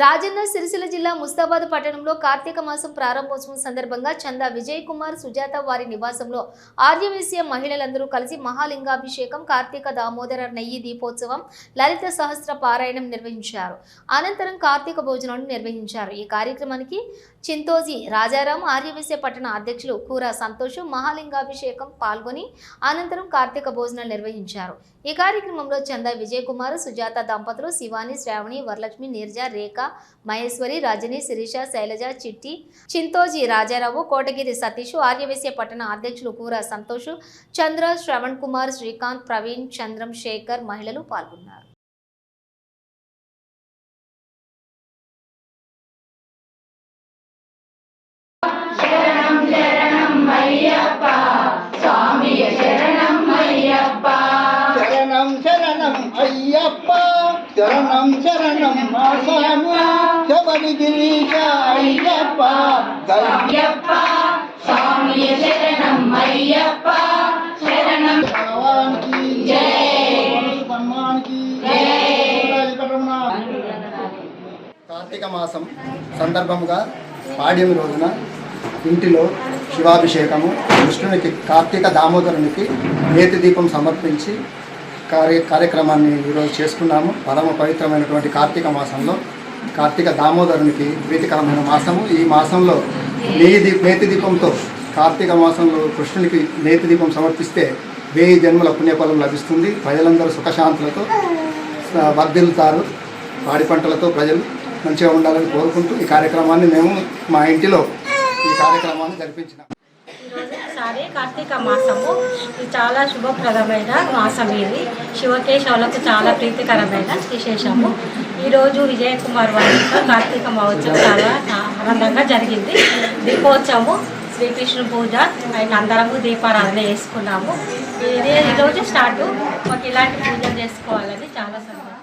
రాజన్న సిరిసిల్ల జిల్లా ముస్తాబాద్ పట్టణంలో కార్తీక మాసం ప్రారంభోత్సవం సందర్భంగా చందా విజయ్ కుమార్ సుజాత వారి నివాసంలో ఆర్యవేశ్య మహిళలందరూ కలిసి మహాలింగాభిషేకం కార్తీక దామోదర నెయ్యి దీపోత్సవం లలిత సహస్ర పారాయణం నిర్వహించారు. అనంతరం కార్తీక భోజనాలు నిర్వహించారు. ఈ కార్యక్రమానికి చింతోజీ రాజారాం ఆర్యవేశ్య పట్టణ అధ్యక్షులు కూర సంతోష్ మహాలింగాభిషేకం పాల్గొని అనంతరం కార్తీక భోజనాలు నిర్వహించారు. ఈ కార్యక్రమంలో చందా విజయ్ కుమార్ సుజాత దంపతులు శివాని శ్రావణి వరలక్ష్మి నీర్జ రేఖ మహేశ్వరి రజని శిరీష శైలజ చిట్టి చింతోజీ రాజారావు కోటగిరి సతీష్ ఆర్యవేశ్య పట్టణ అధ్యక్షులు కూర సంతోష్ చంద్ర శ్రవణ్ కుమార్ శ్రీకాంత్ ప్రవీణ్ చంద్రం శేఖర్ మహిళలు పాల్గొన్నారు. శరణం శరణం మా స్వామి శబరి గిరీశ అయ్యప్ప అయ్యప్ప స్వామి శరణం అయ్యప్ప శరణం. భగవానికి కార్తీక మాసం సందర్భముగా పాడ్యమి రోజున ఇంటిలో శివాభిషేకము కృష్ణునికి కార్తీక దామోదరునికి నేతి దీపం సమర్పించి కార్య కార్యక్రమాన్ని ఈరోజు చేసుకున్నాము పరమ పవిత్రమైనటువంటి కార్తీక మాసంలో. కార్తీక దామోదరునికి ప్రీతికరమైన మాసము. ఈ మాసంలో నేతి దీ నేతి దీపంతో కార్తీక మాసంలో కృష్ణునికి నేతి దీపం సమర్పిస్తే వెయ్యి జన్మల పుణ్యఫలం లభిస్తుంది. ప్రజలందరూ సుఖశాంతులతో వర్ధిల్లుతారు. పాడి పంటలతో ప్రజలు మంచిగా ఉండాలని కోరుకుంటూ ఈ కార్యక్రమాన్ని మేము మా ఇంటిలో ఈ కార్యక్రమాన్ని జరిపించినాం. ఒకసారి కార్తీక మాసము. ఇది చాలా శుభప్రదమైన మాసం ఇది శివకేశవులకు చాలా ప్రీతికరమైన విశేషము. ఈరోజు విజయ కుమార్ వారి కార్తీక మహోత్సవం చాలా ఆనందంగా జరిగింది. దీపోత్సవము శ్రీకృష్ణ పూజ ఆయన అందరము దీపారాధన చేసుకున్నాము. ఇది ఈరోజు స్టార్ట్. మాకు ఇలాంటి పూజలు చేసుకోవాలని చాలా సంతోషం.